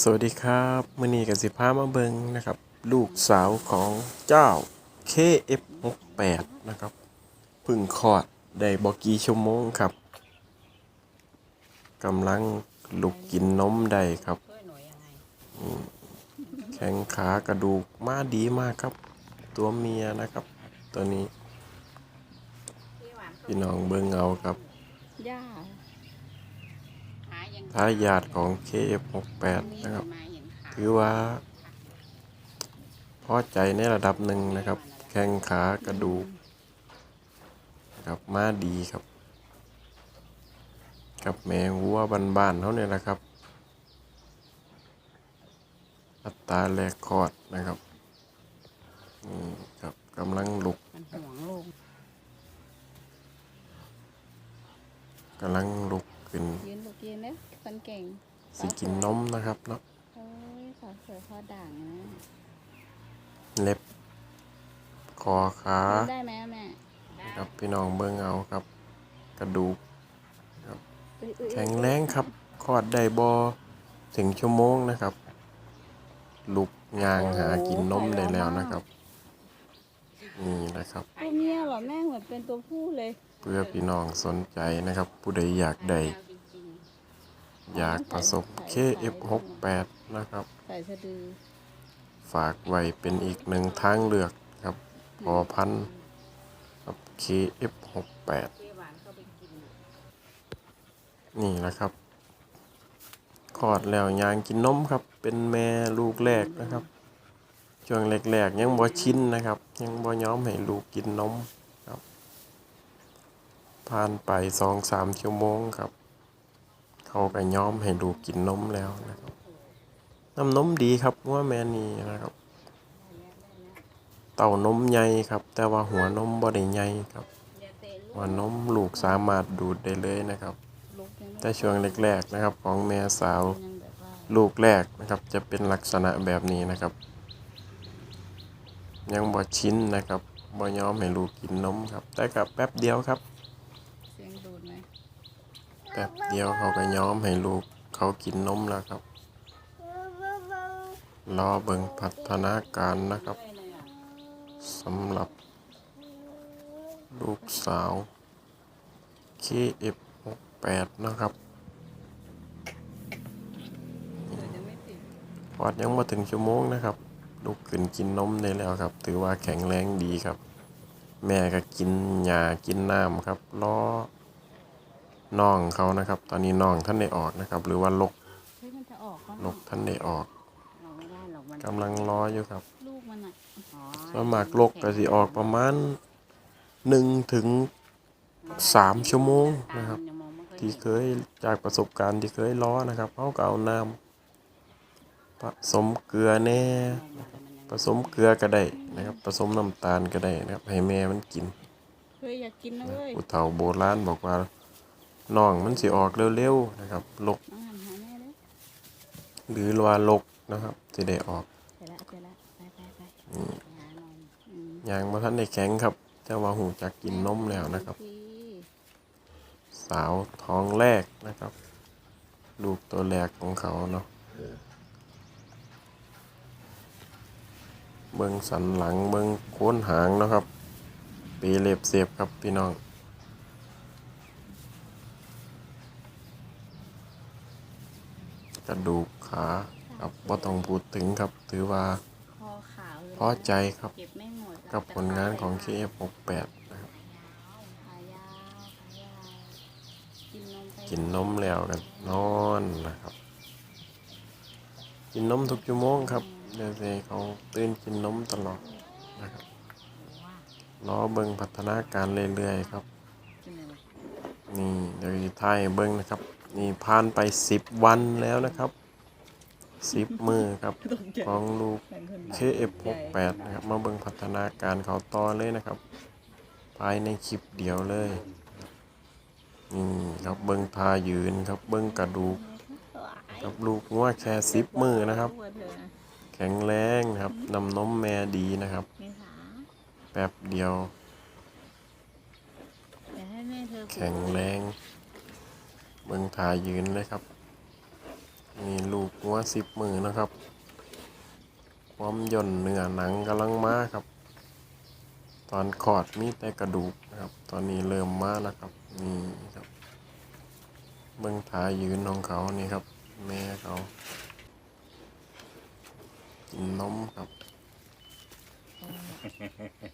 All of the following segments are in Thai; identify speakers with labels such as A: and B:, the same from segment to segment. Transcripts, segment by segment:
A: สวัสดีครับมื่อนี้กับสิพามาเบิงนะครับ ลูกสาวของเจ้า KF68 นะครับพึ่งคลอดได้บอกกี่ชั่วโมงครับกำลังลุกกินนมได้ครับ แข้งขากระดูกมาดีมากครับ ตัวเมียนะครับ ตัวนี้ พี่น้องเบิงเอาครับ
B: ย่า
A: ทายาทของ KF68 นะครับ ถือว่า พอใจในระดับหนึ่งนะครับ แข้งขากระดูกนะครับมาดีครับ กับแมงวัวบ้านๆเขาเนี่ยนะครับ อัตราแรกคลอดนะครับนี่ครับกำลังลุก
B: มันห่วงลูก
A: กำลังลุกขึ้น
B: ยืนลูกยืนเนี่ยคนเก่ง
A: สิกินนมนะครับเนาะ
B: เอ้ยสาวสวยพ่อด่างนะ
A: เล็บคอขา
B: ยืนได้ไหมอะแม่
A: ครับพี่น้องเบิ่งเอาครับ กระดูก
B: อุ๊ยอุ๊ย
A: แข็งแรงครับคลอดได้บอถึงชั่วโมงนะครับ ลุกยางหากินนมได้แล้วนะครับ นี่นะครับ
B: ตัวเมียเหรอแม่เหมือนเป็นตัวผู้เลย
A: เพื่อพี่น้องสนใจนะครับ ผู้ใดอยากได้ อยากประสบ KF68 นะครับ
B: ใส่สะดือ
A: ฝากไว้เป็นอีกหนึ่งทางเลือกครับพอพันครับ KF68 นี่แหละครับคลอดแล้วยางกินนมครับ เป็นแม่ลูกแรกนะครับ ช่วงแรกๆยังบ่ชินนะครับ ยังบ่ย้อมให้ลูกกินนมครับ ผ่านไปสองสามชั่วโมงครับ เขาก็ย้อมให้ลูกินนมแล้วนะครับน้ำนมดีครับว่าแม่นี่นะครับ เต้านมใหญ่ครับ แต่ว่าหัวนมบ่ได้ใหญ่ครับหัวนมลูกสามารถดูดได้เลยนะครับ แต่ช่วงแรกๆนะครับ ของแม่สาวลูกแรกนะครับ จะเป็นลักษณะแบบนี้นะครับ ยังบ่ชิ้นนะครับบ่ยอมให้ลูกกินนมครับ แต่กับแป๊บเดียวครับ
B: เสียงดูดไหม
A: แป๊บเดียวเขาก็ย้อมให้ลูกเขากินนมแล้วครับ รอเบิ่งพัฒนาการนะครับสำหรับ ลูกสาว KF68 นะครับ
B: วัด
A: พอดยังมาถึงชั่วโมงนะครับ ลูกขึ้นกินนมได้แล้วครับ ถือว่าแข็งแรงดีครับ แม่ก็กินหญ้ากินน้ำครับล้อ น่องเขานะครับ ตอนนี้น่องท่านได้ออกนะครับ หรือว่าลก
B: เฮ้ยมันจะออกก็
A: ลกท่านได้ออก
B: เราไม่ได้หรอกมัน
A: กำลังรออยู่ครับ
B: ลูกมันอะอ๋อ
A: ส่วนมากลกก็สิออกประมาณหนึ่งถึงสามชั่วโมงนะครับ
B: ยังมองไม่ค่อย
A: ที่เคยจากประสบการณ์ที่เคยล้อนะครับเขาก็เอาน้ำผสมเกลือแน่ผสมเกลือก็ได้นะครับผสมน้ำตาลก็ได้นะครับให้แม่มันกิน
B: เฮ้ยอยากกินนะเว้ย
A: ผู้เฒ่าโบราณบอกว่า น้องมันสิออกเร็วๆนะครับลก
B: น้องหันหาแม่เลย
A: หรือว่าลกนะครับสิได้ออก
B: เจอละเจอละไปไปไปหานอนอืม
A: อย่างบ่ทันได้แข็งครับจะว่าหูจักกินนมแล้วนะครับ
B: พี่
A: สาวท้องแรกนะครับ ลูกตัวแรกของเขาเนาะเบิ้งสันหลังเบิ้งโค้นหางเนาะครับ ปีเล็บเสียบครับพี่น้อง กระดูกขาครับบ่ต้องพูดถึงครับ ถือว่า
B: คอขาวเลย
A: พอใจครับ
B: เก็บไม่หมด
A: กับผลงานของ KF68 นะครับ
B: ขายาวขายาวกินนมไป
A: กินนมแล้วกันนอนนะครับ กินนมทุกชั่วโมงครับเดี๋ยวสิเขาตื่นกินนมตลอดนะครับรอเบิ่งพัฒนาการเรื่อยๆครับ
B: กินเลยวะ
A: นี่เดี๋ยวจะถ่ายให้เบิ่งนะครับ นี่ผ่านไปสิบวันแล้วนะครับสิบมือครับ ของลูก KF68 นะครับ มาเบิ่งพัฒนาการเขาต่อเลยนะครับ ภายในคลิปเดียวเลยนี่ครับเบิ่งทายืนครับเบิ่งกระดูกครับลูกงัวแค่สิบมือนะครับ
B: ตัวเธอนะ
A: แข็งแรงนะครับนำนมแม่ดีนะครับ
B: เมษา
A: แป๊บเดียว
B: เดี๋ยวให้แม่เธอปลูก
A: แข็งแรง เบิ่งทายืนเลยครับ นี่ลูกหัวสิบมือนะครับ ความย่นเนื้อหนังกำลังมาครับ ตอนคลอดมีแต่กระดูกนะครับ ตอนนี้เริ่มมาแล้วครับ นี่ครับ เบื้องท้ายยืนของเขานี่ครับ แม่เขากินนมครับ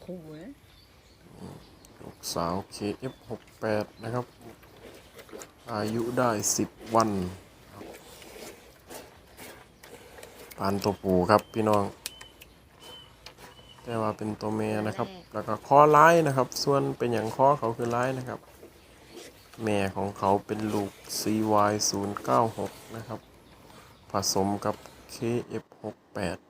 B: ขู่นะ
A: ลูกสาว KF68 นะครับ อายุได้10วันครับปานตัวปูครับพี่น้อง แต่ว่าเป็นตัวเมียนะครับ แล้วก็ข้อร้ายนะครับ ส่วนเป็นอย่างข้อเขาคือร้ายนะครับ แม่ของเขาเป็นลูก CY096 นะครับ ผสมกับ KF68